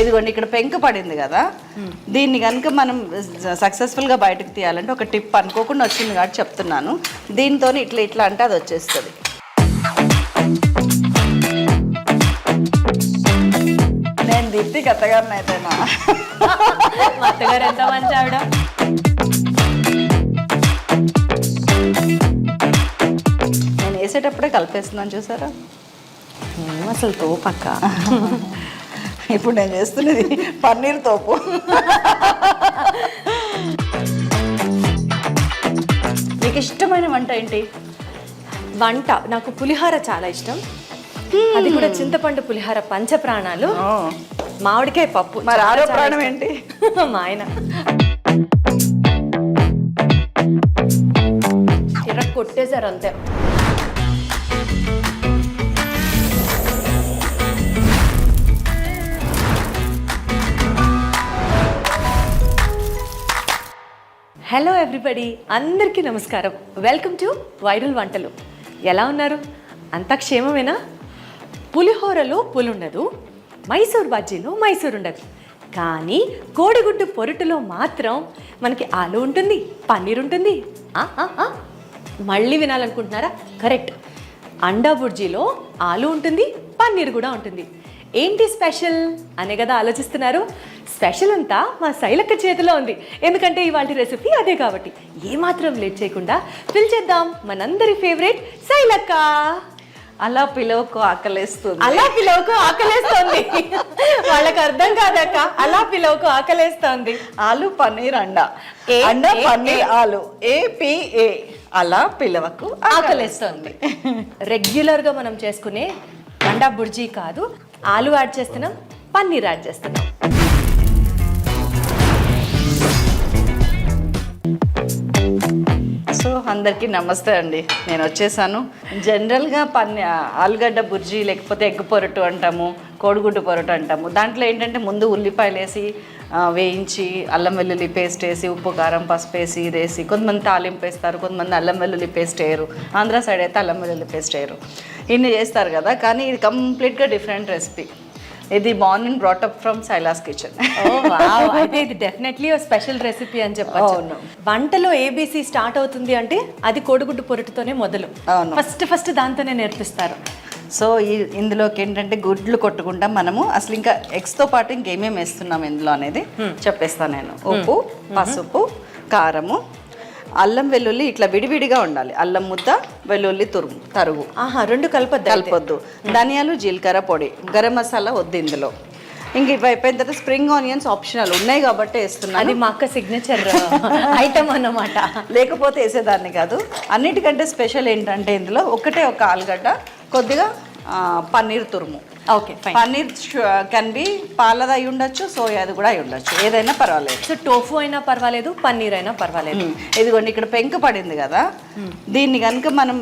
ఇదిగోండి ఇక్కడ పెంక పడింది కదా. దీన్ని కనుక మనం సక్సెస్ఫుల్గా బయటకు తీయాలంటే ఒక టిప్ అనుకోకుండా వచ్చింది కాబట్టి చెప్తున్నాను. దీంతో ఇట్లా ఇట్లా అంటే అది వచ్చేస్తుంది. నేను దీప్తి కథగారిని అయితేనా? అత్తగారు ఎంత మంచి ఆవిడ? నేను వేసేటప్పుడే కలిపేస్తున్నాను చూసారా? అసలు తోపక్క? ఇప్పుడు నేను చేస్తున్నది పన్నీర్ తోపు. మీకు ఇష్టమైన వంట ఏంటి? వంట నాకు పులిహోర చాలా ఇష్టం. అది కూడా చింతపండు పులిహోర పంచ ప్రాణాలు మామిడికాయ పప్పు మరి ఆరో ప్రాణం. ఏంటి? మా ఆయన. కొట్టేశారు అంతే. హలో ఎవ్రీబడి అందరికీ నమస్కారం. వెల్కమ్ టు వైరల్ వంటలు ఎలా ఉన్నారు? అంతా క్షేమమేనా? పులిహోరలో పులుండదు మైసూర్ బజ్జీలో మైసూర్ ఉండదు. కానీ కోడిగుడ్డు పొరుటులో మాత్రం మనకి ఆలు ఉంటుంది పన్నీర్ ఉంటుంది. ఆ, ఆ, ఆ. మళ్ళీ వినాలనుకుంటున్నారా? కరెక్ట్ అండా బుర్జీలో ఆలు ఉంటుంది పన్నీర్ కూడా ఉంటుంది. ఏంటి స్పెషల్ అనే కదా ఆలోచిస్తున్నారు. స్పెషల్ అంతా మా శైలక్క చేతిలో ఉంది. ఎందుకంటే ఇవాళ రెసిపీ అదే కాబట్టి. ఏమాత్రం లేట్ చేయకుండా పిలిచేద్దాం మనందరి ఫేవరెట్ శైలక్క. అలా పిలవకు ఆకలేస్తుంది. అలా పిలవకు ఆకలేస్తోంది. వాళ్ళకి అర్థం కాదక్క. అలా పిలవకు ఆకలేస్తోంది. ఆలు పన్నీర్ అండా అండా పన్నీర్ ఆలు. ఏపీఏ అలా పిలవకు ఆకలేస్తోంది. రెగ్యులర్గా మనం చేసుకునే అండా బుర్జీ కాదు. ఆలు యాడ్ చేస్తున్నాం పన్నీర్ యాడ్ చేస్తున్నాం. అందరికీ నమస్తే అండి. నేను వచ్చేసాను. జనరల్గా పన్నె ఆలుగడ్డ బుర్జీ లేకపోతే ఎగ్ పొరటు అంటాము కోడిగుడ్డు పొరటు అంటాము. దాంట్లో ఏంటంటే ముందు ఉల్లిపాయలు వేసి వేయించి అల్లం వెల్లుల్లి పేస్ట్ వేసి ఉప్పు కారం పసుపు వేసి ఇది వేసి కొంతమంది తాలింపు వేస్తారు కొంతమంది అల్లం వెల్లుల్లి పేస్ట్ వేయరు. ఆంధ్ర సైడ్ అయితే అల్లం వెల్లుల్లి పేస్ట్ వేయరు. ఇన్ని చేస్తారు కదా కానీ ఇది కంప్లీట్గా డిఫరెంట్ రెసిపీ. ఇది morning brought up from Silas kitchen అయితే ఇది డెఫినెట్లీ స్పెషల్ రెసిపీ అని చెప్పొచ్చు. అవును. వంటలో ఏబీసీ స్టార్ట్ అవుతుంది అంటే అది కోడిగుడ్డు పొరటుతోనే మొదలు. ఫస్ట్ ఫస్ట్ దాంతోనే నేర్పిస్తారు. సో ఈ ఇందులోకి ఏంటంటే గుడ్లు కొట్టుకుంటాం మనము. అసలు ఇంకా ఎగ్స్తో పాటు ఇంకేమేమి వేస్తున్నాం ఇందులో అనేది చెప్పేస్తాను నేను. ఉప్పు పసుపు కారము అల్లం వెల్లుల్లి ఇట్లా విడివిడిగా ఉండాలి. అల్లం ముద్ద వెల్లుల్లి తురుము తరుగు. ఆహా రెండు కలపద్దు కలపొద్దు. ధనియాలు జీలకర్ర పొడి గరం మసాలా వద్దు ఇందులో. ఇంక ఇవి అయిపోయిన తర్వాత స్ప్రింగ్ ఆనియన్స్ ఆప్షనల్. ఉన్నాయి కాబట్టి వేస్తున్నాను. అది మా అక్క సిగ్నేచర్ ఐటమ్ అన్నమాట. లేకపోతే వేసేదాన్ని కాదు. అన్నిటికంటే స్పెషల్ ఏంటంటే ఇందులో ఒకటే ఒక ఆలుగడ్డ కొద్దిగా పన్నీర్ తురుము. Okay fine paneer can be పాలది అయి ఉండొచ్చు సోయాది కూడా అయి ఉండొచ్చు. ఏదైనా పర్వాలేదు. సో టోఫు అయినా పర్వాలేదు పన్నీర్ అయినా పర్వాలేదు. ఇదిగోండి ఇక్కడ పెంక పడింది కదా. దీన్ని కనుక మనం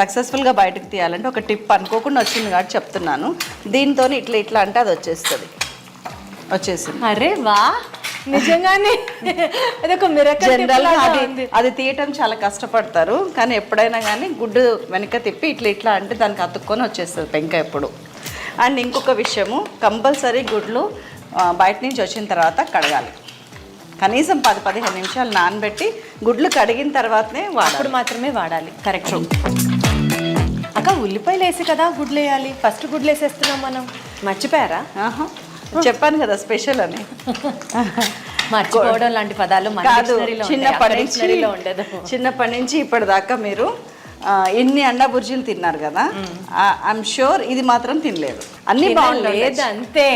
సక్సెస్ఫుల్గా బయటకు తీయాలంటే ఒక టిప్ అనుకోకుండా వచ్చింది కాబట్టి చెప్తున్నాను. దీంతో ఇట్లా ఇట్లా అంటే అది వచ్చేస్తుంది. వచ్చేసింది. అరే వా నిజంగానే. అదొక మిరకల్ జనరల్ అది అది తీయటం చాలా కష్టపడతారు. కానీ ఎప్పుడైనా కానీ గుడ్డు వెనక తిప్పి ఇట్లా ఇట్లా అంటే దానికి అతుక్కొని వచ్చేస్తుంది పెంక ఎప్పుడు. అండ్ ఇంకొక విషయము కంపల్సరీ గుడ్లు బయట నుంచి వచ్చిన తర్వాత కడగాలి. కనీసం పది పదిహేను నిమిషాలు నానబెట్టి గుడ్లు కడిగిన తర్వాతనే అప్పుడు వాడాలి మాత్రమే వాడాలి. కరెక్ట్ అక్క ఉల్లిపాయలు వేసి కదా గుడ్లు వేయాలి? ఫస్ట్ గుడ్లు వేసేస్తున్నాం మనం. మర్చిపోయారా. చెప్పాను కదా స్పెషల్ అని. మర్చిపోవడం లాంటి పదాలు కాదు. చిన్నప్పటి నుంచి ఉండదు. చిన్నప్పటి నుంచి ఇప్పటిదాకా మీరు ఎన్ని అండా బుర్జీలు తిన్నారు కదా ఐఎమ్ షూర్ ఇది మాత్రం తినలేదు. అన్ని లేదు బాగుంటాయి అంతే.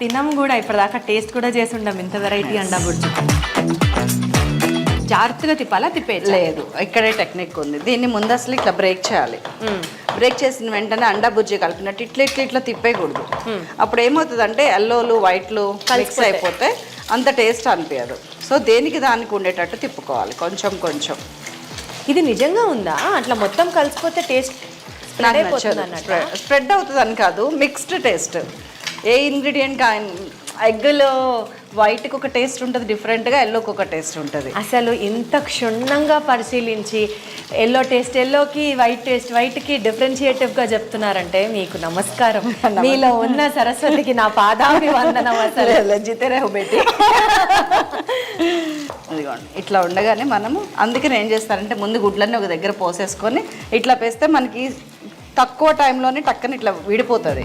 తినం కూడా ఇప్పటిదాకా టేస్ట్ కూడా చేసి ఉండం ఇంత వెరైటీ అండా బుర్జి. జాగ్రత్తగా తిప్పాలా తిప్పేయచ్చు? లేదు ఇక్కడే టెక్నిక్ ఉంది. దీన్ని ముందు అసలు ఇట్లా బ్రేక్ చేయాలి. బ్రేక్ చేసిన వెంటనే అండా బుర్జీ కలిపినట్టు ఇట్లా ఇట్లా ఇట్లా తిప్పేయకూడదు. అప్పుడు ఏమవుతుంది అంటే ఎల్లోలు వైట్లు మిక్స్ అయిపోతే అంత టేస్ట్ అనిపించదు. సో దేనికి దానికి ఉండేటట్టు తిప్పుకోవాలి. కొంచెం కొంచెం. ఇది నిజంగా ఉందా? అట్లా మొత్తం కలిసిపోతే టేస్ట్ స్ప్రెడ్ అవుతుంది అని కాదు మిక్స్డ్ టేస్ట్ ఏ ఇంగ్రీడియంట్ కా ఎగ్గులో వైట్కి ఒక టేస్ట్ ఉంటుంది డిఫరెంట్గా ఎల్లోకి ఒక టేస్ట్ ఉంటుంది. అసలు ఇంత క్షుణ్ణంగా పరిశీలించి ఎల్లో టేస్ట్ ఎల్లోకి వైట్ టేస్ట్ వైట్కి డిఫరెన్షియేటివ్గా చెప్తున్నారంటే మీకు నమస్కారం. మీలో ఉన్న సరస్వతికి నా పాదాభి వందనం అసలు లజ్జితే అదిగోండి ఇట్లా ఉండగానే మనము అందుకే నేను ఏం చేస్తానంటే ముందు గుడ్లన్నీ ఒక దగ్గర పోసేసుకొని ఇట్లా పేస్తే మనకి తక్కువ టైంలోనే టక్కన ఇట్లా విడిపోతుంది.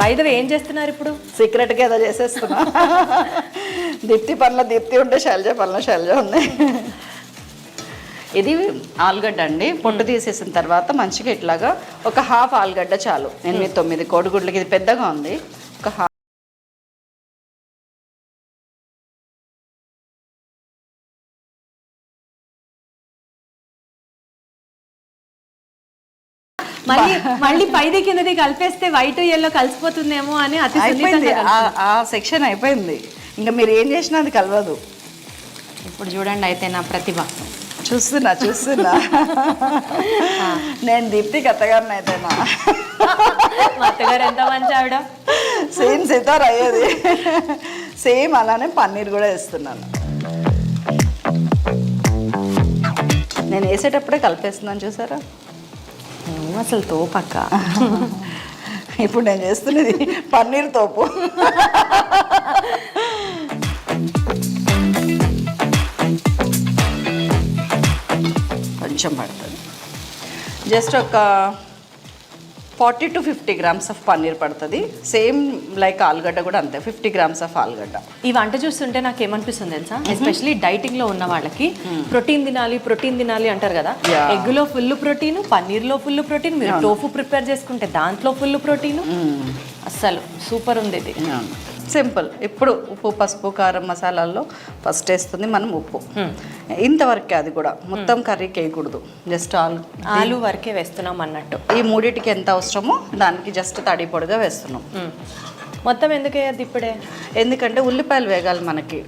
బైదవి ఏం చేస్తున్నారు ఇప్పుడు? సీక్రెట్గా ఏదో చేసేస్తున్నా. దీప్తి పనుల దీప్తి ఉంటే శైలజ పనుల శైలజ ఉంది. ఇది ఆలుగడ్డ అండి. పొట్టు తీసేసిన తర్వాత మంచిగా ఇట్లాగా ఒక హాఫ్ ఆలుగడ్డ చాలు. ఎనిమిది తొమ్మిది కోడిగుడ్లకి ఇది పెద్దగా ఉంది. ఒక హాఫ్ మళ్ళీ మళ్ళీ పైది కిందది కలిపేస్తే వైట్ ఎల్లో కలిసిపోతుందేమో అని అతి అయిపోయింది. ఆ సెక్షన్ అయిపోయింది. ఇంకా మీరు ఏం చేసినా అది కలవదు. ఇప్పుడు చూడండి అయితే నా ప్రతిభ. చూస్తున్నా చూస్తున్నా. నేను దీప్తి కథగారిని అయితేనా మా అత్తగారు ఎంత మంచి ఆవిడ? సేమ్ సితార్ అయ్యేది. సేమ్ అలానే పన్నీర్ కూడా వేస్తున్నాను. నేను వేసేటప్పుడే కలిపేస్తున్నాను చూసారా? అసలు తోపక్క ఇప్పుడు నేను చేస్తున్నది పన్నీర్ తోపు. కొంచెం పడుతుంది. జస్ట్ ఒక forty to fifty grams of paneer పడుతుంది. సేమ్ లైక్ ఆలుగడ్డ కూడా అంతే ఫిఫ్టీ గ్రామ్స్ ఆఫ్ ఆలుగడ్డ. ఈ వంట చూస్తుంటే నాకు ఏమనిపిస్తుంది తెలుసా ఎస్పెషలీ డైటింగ్లో ఉన్న వాళ్ళకి ప్రోటీన్ తినాలి ప్రోటీన్ తినాలి అంటారు కదా. ఎగ్లో ఫుల్ ప్రోటీన్ పన్నీర్లో ఫుల్ ప్రోటీన్ మీరు టోఫు ప్రిపేర్ చేసుకుంటే దాంట్లో ఫుల్ ప్రోటీన్. అస్సలు సూపర్ ఉంది ఇది. సింపుల్. ఇప్పుడు ఉప్పు పసుపు కారం మసాలాల్లో ఫస్ట్ వేస్తుంది మనం ఉప్పు. ఇంతవరకే అది కూడా. మొత్తం కర్రీకి వేయకూడదు జస్ట్ ఆలు. ఆలు వరకే వేస్తున్నాం అన్నట్టు. ఈ మూడిటికి ఎంత అవసరమో దానికి జస్ట్ తడి పొడిగా వేస్తున్నాం. మొత్తం ఎందుకు వేయద్దు ఇప్పుడే? ఎందుకంటే ఉల్లిపాయలు వేగాలి మనకి.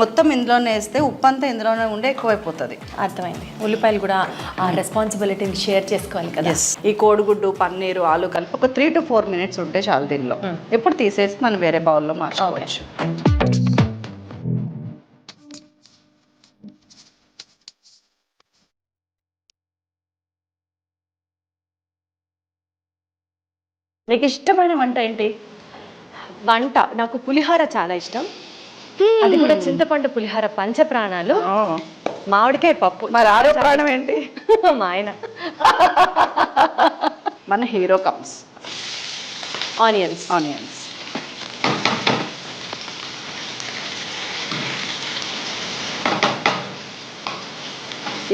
మొత్తం ఇందులోనే వేస్తే ఉప్పు అంతా ఇందులోనే ఉండే ఎక్కువైపోతుంది. అర్థమైంది. ఉల్లిపాయలు కూడా ఆ రెస్పాన్సిబిలిటీని షేర్ చేసుకోవాలి కదా. ఈ కోడిగుడ్డు పన్నీరు ఆలు కలిపి ఒక త్రీ టు ఫోర్ మినిట్స్ ఉంటే చాలు దీనిలో. ఇప్పుడు తీసేసి మనం వేరే బౌల్లో మార్చుకోవచ్చు. నీకు ఇష్టమైన వంట ఏంటి? వంట. నాకు పులిహోర చాలా ఇష్టం. అది కూడా చింతపండు పులిహోర పంచ ప్రాణాలు మామిడికాయ పప్పు. మరి ఆరో ప్రాణం ఏంటి? మా ఆయన. మన హీరో కమ్స్. ఆనియన్స్ ఆనియన్స్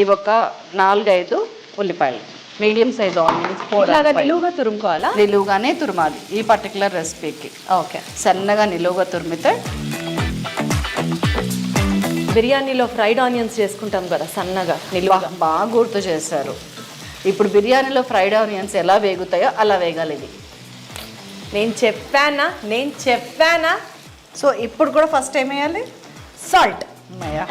ఇవి ఒక నాలుగైదు ఉల్లిపాయలు. మీడియం సైజ్ ఆనియన్స్ ఇలాగా నిలువుగా తురుముకోవాలా? నిలువుగానే తురుమాలి ఈ పర్టికులర్ రెసిపీకి. ఓకే. సన్నగా నిలువుగా తురిమితే బిర్యానీలో ఫ్రైడ్ ఆనియన్స్ చేసుకుంటాం కదా సన్నగా నిలువుగా. బా- బాగా గుర్తు చేశారు. ఇప్పుడు బిర్యానీలో ఫ్రైడ్ ఆనియన్స్ ఎలా వేగుతాయో అలా వేగాలి ఇది. నేను చెప్పానా? నేను చెప్పానా? సో ఇప్పుడు కూడా ఫస్ట్ ఏం వేయాలి? సాల్ట్ అమ్మయ్య.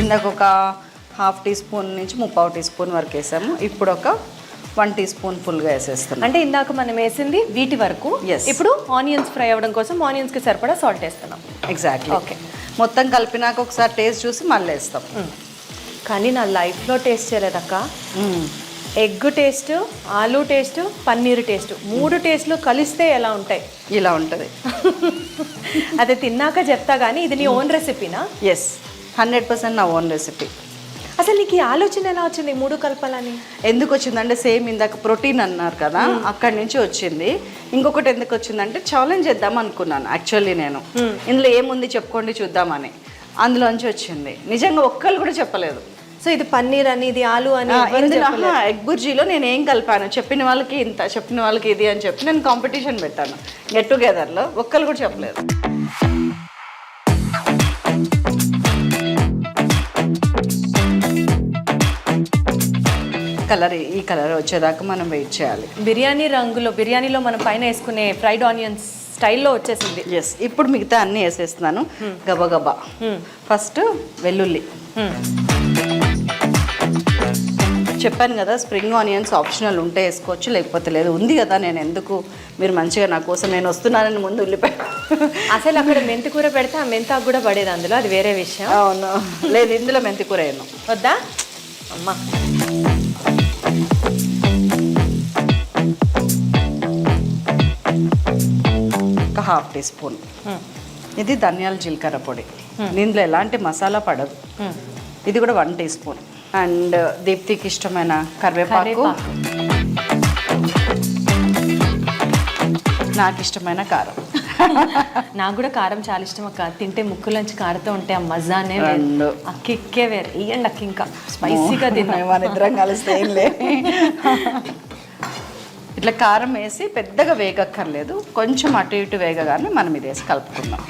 ఇందాక ఒక హాఫ్ టీ స్పూన్ నుంచి ముప్పావు టీ స్పూన్ వరకు వేసాము. ఇప్పుడు ఒక వన్ టీ స్పూన్ ఫుల్గా వేసేస్తున్నాం. అంటే ఇందాక మనం వేసింది వీటి వరకు. ఇప్పుడు ఆనియన్స్ ఫ్రై అవ్వడం కోసం ఆనియన్స్కి సరిపడా సాల్ట్ వేస్తున్నాం. Exactly Okay. మొత్తం కలిపినాక ఒకసారి టేస్ట్ చూసి మళ్ళీ వేస్తాం. కానీ నా లైఫ్లో టేస్ట్ చేయలేదక్క ఎగ్ టేస్ట్ ఆలు టేస్ట్ పన్నీర్ టేస్ట్ మూడు టేస్ట్లు కలిస్తే ఎలా ఉంటాయి? ఇలా ఉంటుంది. అది తిన్నాక చెప్తా కానీ ఇది నీ ఓన్ రెసిపీనా? ఎస్ హండ్రెడ్ పర్సెంట్ నా ఓన్ రెసిపీ. అసలు నీకు ఈ ఆలోచన ఎలా వచ్చింది ఈ మూడు కలపాలని? ఎందుకు వచ్చిందంటే సేమ్ ఇందాక ప్రోటీన్ అన్నారు కదా అక్కడి నుంచి వచ్చింది. ఇంకొకటి ఎందుకు వచ్చిందంటే ఛాలెంజ్ చేద్దాం అనుకున్నాను యాక్చువల్లీ నేను. ఇందులో ఏముంది చెప్పుకోండి చూద్దామని. అందులోంచి వచ్చింది. నిజంగా ఒక్కళ్ళు కూడా చెప్పలేదు. సో ఇది పన్నీర్ అని ఇది ఆలు అని ఇందులో. ఆహా, ఎగ్ బుర్జీలో నేను ఏం కలిపాను? చెప్పిన వాళ్ళకి ఇంత చెప్పిన వాళ్ళకి ఇది అని చెప్పి నేను కాంపిటీషన్ పెట్టాను. గెట్ టుగెదర్లో ఒక్కళ్ళు కూడా చెప్పలేదు. కలర్ ఈ కలర్ వచ్చేదాకా మనం వెయిట్ చేయాలి. బిర్యానీ రంగులో బిర్యానీలో మనం పైన వేసుకునే ఫ్రైడ్ ఆనియన్స్ స్టైల్లో వచ్చేసింది. ఎస్ ఇప్పుడు మిగతా అన్నీ వేసేస్తున్నాను. గబగబా ఫస్ట్ వెల్లుల్లి. చెప్పాను కదా స్ప్రింగ్ ఆనియన్స్ ఆప్షనల్ ఉంటే వేసుకోవచ్చు లేకపోతే లేదు. ఉంది కదా నేను ఎందుకు? మీరు మంచిగా నా కోసం నేను వస్తున్నానని ముందు ఉల్లిపాయ అసలు అక్కడ మెంతి కూర పెడితే ఆ మెంతాకు కూడా పడేది అందులో అది వేరే విషయం. అవును. లేదు ఇందులో మెంతి కూర వేయను. వద్దా? అమ్మా. Half teaspoon. ఇది ధనియాల జీలకర్ర పొడి. దీంట్లో ఎలాంటి మసాలా పడదు. ఇది కూడా వన్ టీ స్పూన్. అండ్ దీప్తికి ఇష్టమైన కరివేపాకు. నాకు ఇష్టమైన కారం. నాకు కూడా కారం చాలా ఇష్టం అక్క. తింటే ముక్కులోంచి కారుతూ ఉంటే ఆ మజానే. వేరు. ఆ కిక్కే వేరు. ఇయ్యండి అక్క ఇంకా. స్పైసీగా తిన్నా. మన ఇద్దరం కలిస్తే ఇట్లా కారం వేసి పెద్దగా వేగక్కర్లేదు. కొంచెం అటు ఇటు వేగగానే మనం ఇది వేసి కలుపుకుందాం.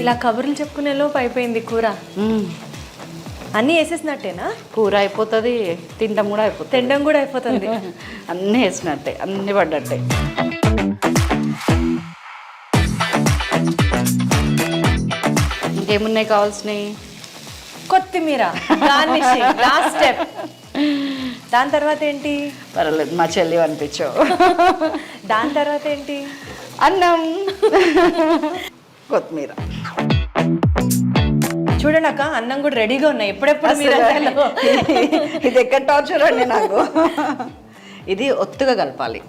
ఇలా కబుర్లు చెప్పుకునే లోపు అయిపోయింది కూర. అన్నీ వేసేసినట్టేనా? కూర అయిపోతుంది తినడం కూడా అయిపోతుంది. తినడం కూడా అయిపోతుంది. అన్నీ వేసినట్టే అన్నీ పడ్డట్టే. ఇంకేమున్నాయి కావాల్సినవి? కొత్తిమీర. గార్నిషింగ్ లాస్ట్ స్టెప్ దాని తర్వాత ఏంటి? పర్వాలేదు మా చెల్లి అనిపించావు దాని తర్వాత ఏంటి? అన్నం. కొత్తిమీర. చూడండి అక్క అన్నం కూడా రెడీగా ఉన్నాయి. ఎప్పుడెప్పుడు మీరు ఇది ఎక్కడ టార్చర్ అండి నాకు? ఇది ఒత్తుగా కలపాలి.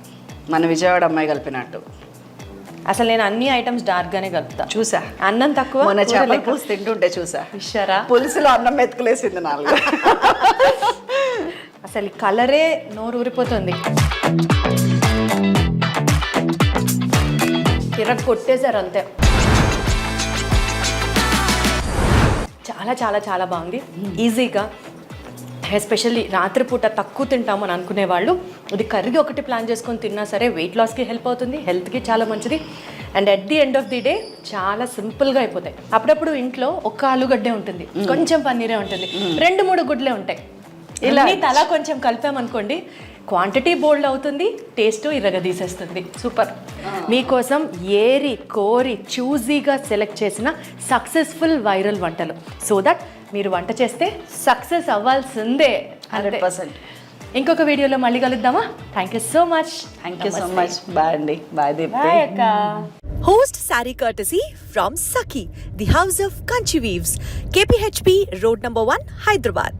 మన విజయవాడ అమ్మాయి కలిపినట్టు. అసలు నేను అన్ని ఐటమ్స్ డార్క్ గానే కలుపుతా. చూసా. అన్నం తక్కువ కూర చేపల. పులుసు తింటుంటే చూసా. ఇష్టారా పులుసులో అన్నం మెతుకులేసింది నాలుగు. అసలు ఈ కలరే నోరు ఊరిపోతుంది. కిర కొట్టేశారు అంతే. చాలా చాలా చాలా బాగుంది. ఈజీగా ఎస్పెషల్లీ రాత్రిపూట తక్కువ తింటామని అనుకునే వాళ్ళు ఇది కర్రీ ఒకటి ప్లాన్ చేసుకొని తిన్నా సరే వెయిట్ లాస్కి హెల్ప్ అవుతుంది హెల్త్కి చాలా మంచిది. And at the end of the day చాలా సింపుల్గా అయిపోతాయి. అప్పుడప్పుడు ఇంట్లో ఒక్క ఆలుగడ్డే ఉంటుంది కొంచెం పన్నీరే ఉంటుంది. రెండు మూడు గుడ్లే ఉంటాయి. ఇలా తలా కొంచెం కలిపామనుకోండి క్వాంటిటీ బోల్డ్ అవుతుంది టేస్ట్ ఇరగ తీసేస్తుంది సూపర్ మీకోసం ఏరి కోరి చూజీగా సెలెక్ట్ చేసిన సక్సెస్ఫుల్ వైరల్ వంటలు. సో దట్ మీరు వంట చేస్తే సక్సెస్ అవ్వాల్సిందే. Hundred percent. ఇంకొక వీడియోలో మళ్ళీ కలుద్దామా thank you so much thank you so much bye అండి బాయ్ బాయ్ అక్క Host Sari courtesy from Saki, the house of Kanchi Weaves, KPHP Road number 1, Hyderabad.